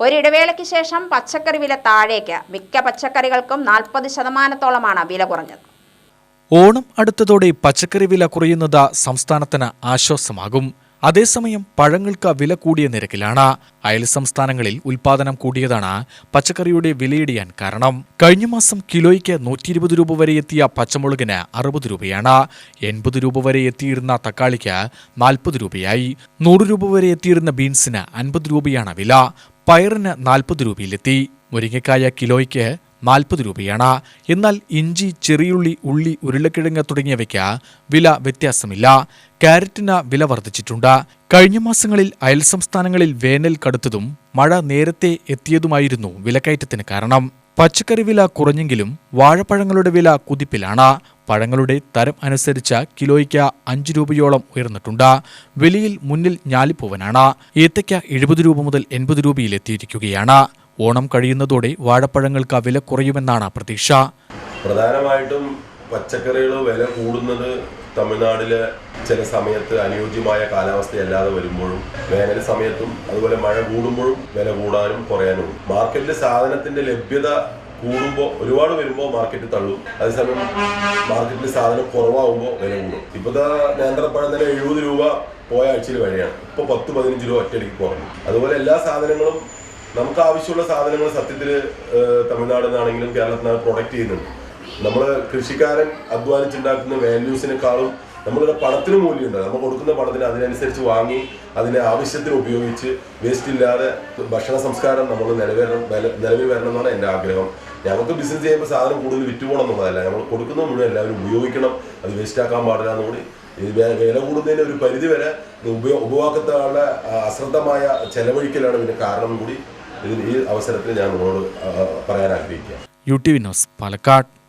ഒരിടവേളയ്ക്ക് ശേഷം പച്ചക്കറി വില താഴേക്ക്. മിക്ക പച്ചക്കറികൾക്കും നാൽപ്പത് ശതമാനത്തോളമാണ് വില കുറഞ്ഞത്. ഓണം അടുത്തതോടെ പച്ചക്കറി വില കുറയുന്നത് സംസ്ഥാനത്തിന് ആശ്വാസമാകും. അതേസമയം പഴങ്ങൾക്ക് വില കൂടിയ നിരക്കിലാണ്. അയൽ സംസ്ഥാനങ്ങളിൽ ഉൽപാദനം കൂടിയതാണ് പച്ചക്കറിയുടെ വിലയിടിയാൻ കാരണം. കഴിഞ്ഞ മാസം കിലോയ്ക്ക് നൂറ്റി ഇരുപത് രൂപ വരെ എത്തിയ പച്ചമുളകിന് അറുപത് രൂപയാണ്. എൺപത് രൂപ വരെ എത്തിയിരുന്ന തക്കാളിക്ക് നാൽപ്പത് രൂപയായി. നൂറ് രൂപ വരെ എത്തിയിരുന്ന ബീൻസിന് അൻപത് രൂപയാണ് വില. പയറിന് നാൽപ്പത് രൂപയിലെത്തി. മുരിങ്ങക്കായ കിലോയ്ക്ക് നാൽപ്പത് രൂപയാണ്. എന്നാൽ ഇഞ്ചി ചെറിയുള്ളി ഉള്ളി ഉരുളക്കിഴങ്ങ് തുടങ്ങിയവയ്ക്ക് വില വ്യത്യാസമില്ല. കാരറ്റിന് വില വർദ്ധിച്ചിട്ടുണ്ട്. കഴിഞ്ഞ മാസങ്ങളിൽ അയൽ സംസ്ഥാനങ്ങളിൽ വേനൽ കടുത്തതും മഴ നേരത്തെ എത്തിയതുമായിരുന്നു വിലക്കയറ്റത്തിന് കാരണം. പച്ചക്കറി വില കുറഞ്ഞെങ്കിലും വാഴപ്പഴങ്ങളുടെ വില കുതിപ്പിലാണ്. പഴങ്ങളുടെ തരം അനുസരിച്ച് കിലോയ്ക്ക് അഞ്ച് രൂപയോളം ഉയർന്നിട്ടുണ്ട്. വിലയിൽ മുന്നിൽ ഞാലിപ്പൂവനാണ്. ഏത്തയ്ക്ക എഴുപത് രൂപ മുതൽ എൺപത് രൂപയിലെത്തിയിരിക്കുകയാണ് ഓണം കഴിയുന്നതോടെ വാഴപ്പഴങ്ങൾക്ക് വില കുറയുമെന്നാണ് പ്രതീക്ഷ. പ്രധാനമായിട്ടും പച്ചക്കറികൾ വില കൂടുന്നത് തമിഴ്നാട്ടിലെ ചില സമയത്ത് അനുയോജ്യമായ കാലാവസ്ഥയല്ലാതെ വരുമ്പോഴും വേനൽ സമയത്തും അതുപോലെ മഴ കൂടുമ്പോഴും വില കൂടാനും കുറയാനും മാർക്കറ്റിലെ സാധനത്തിന്റെ ലഭ്യത കൂടുമ്പോൾ ഒരുപാട് വരുമ്പോൾ മാർക്കറ്റ് തള്ളും. അതേസമയം മാർക്കറ്റിൽ സാധനം കുറവാകുമ്പോൾ വില കൂടും. ഇപ്പോഴത്തെ നേന്ത്രപ്പഴം തന്നെ എഴുപത് രൂപ പോയ ആഴ്ചയിൽ വഴിയാണ് ഇപ്പോൾ പത്ത് പതിനഞ്ച് രൂപ ഒറ്റയടിക്ക് കുറഞ്ഞു. അതുപോലെ എല്ലാ സാധനങ്ങളും നമുക്ക് ആവശ്യമുള്ള സാധനങ്ങൾ സത്യത്തിൽ തമിഴ്നാട് നിന്നാണെങ്കിലും കേരളത്തിൽ നിന്ന് പ്രൊഡക്റ്റ് ചെയ്യുന്നുണ്ട് നമ്മൾ കൃഷിക്കാരൻ അധ്വാനിച്ചുണ്ടാക്കുന്ന വാല്യൂസിനേക്കാളും നമ്മളുടെ പണത്തിന് മൂല്യമുണ്ട്. നമ്മൾ കൊടുക്കുന്ന പണത്തിന് അതിനനുസരിച്ച് വാങ്ങി അതിനെ ആവശ്യത്തിന് ഉപയോഗിച്ച് വേസ്റ്റ് ഇല്ലാതെ ഭക്ഷണ സംസ്കാരം നമ്മൾ നിലവേറണം നിലവിൽ വരണം എന്നാണ് എന്റെ ആഗ്രഹം. ഞങ്ങൾക്ക് ബിസിനസ് ചെയ്യുമ്പോൾ സാധനം കൂടുതൽ വിറ്റുപോകണം എന്നുള്ളതല്ല നമ്മൾ കൊടുക്കുന്ന മുഴുവൻ എല്ലാവരും ഉപയോഗിക്കണം അത് വേസ്റ്റ് ആക്കാൻ പാടില്ല എന്നുകൂടി വില കൂടുന്നതിന് ഒരു പരിധി വരെ ഉപയോ ഉപഭോക്താക്കളുടെ അശ്രദ്ധമായ ചെലവഴിക്കലാണ് ഇതിന് കാരണം കൂടി. ഈ അവസരത്തിൽ ഞാൻ നിങ്ങളോട് പറയാൻ ആഗ്രഹിക്കുക U T V news Palakkad.